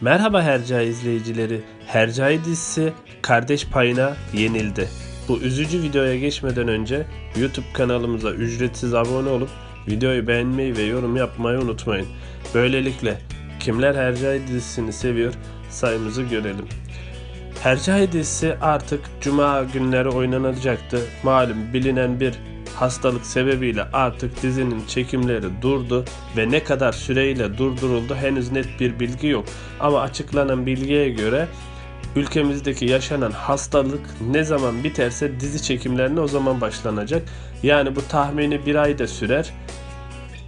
Merhaba Hercai izleyicileri. Hercai dizisi kardeş payına yenildi. Bu üzücü videoya geçmeden önce YouTube kanalımıza ücretsiz abone olup videoyu beğenmeyi ve yorum yapmayı unutmayın. Böylelikle kimler Hercai dizisini seviyor sayımızı görelim. Hercai dizisi artık cuma günleri oynanacaktı. Malum bilinen bir hastalık sebebiyle artık dizinin çekimleri durdu ve ne kadar süreyle durduruldu henüz net bir bilgi yok. Ama açıklanan bilgiye göre ülkemizdeki yaşanan hastalık ne zaman biterse dizi çekimlerine o zaman başlanacak. Yani bu tahmini bir ayda sürer,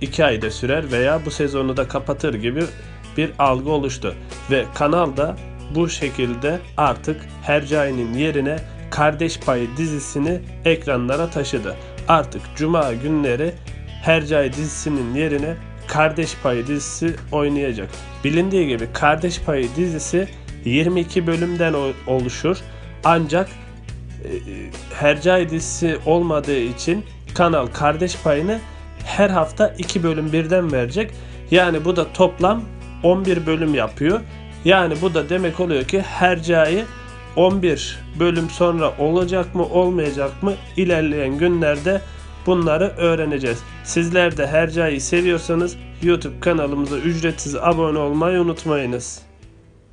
iki ayda sürer veya bu sezonu da kapatır gibi bir algı oluştu. Ve kanal da bu şekilde artık Hercai'nin yerine Kardeş Payı dizisini ekranlara taşıdı. Artık cuma günleri Hercai dizisinin yerine Kardeş Payı dizisi oynayacak. Bilindiği gibi Kardeş Payı dizisi 22 bölümden oluşur. Ancak e, Hercai dizisi olmadığı için kanal Kardeş Payını her hafta 2 bölüm birden verecek. Yani bu da toplam 11 bölüm yapıyor. Yani bu da demek oluyor ki Hercai 11 bölüm sonra olacak mı olmayacak mı ilerleyen günlerde bunları öğreneceğiz. Sizler de Hercai'yi seviyorsanız YouTube kanalımıza ücretsiz abone olmayı unutmayınız.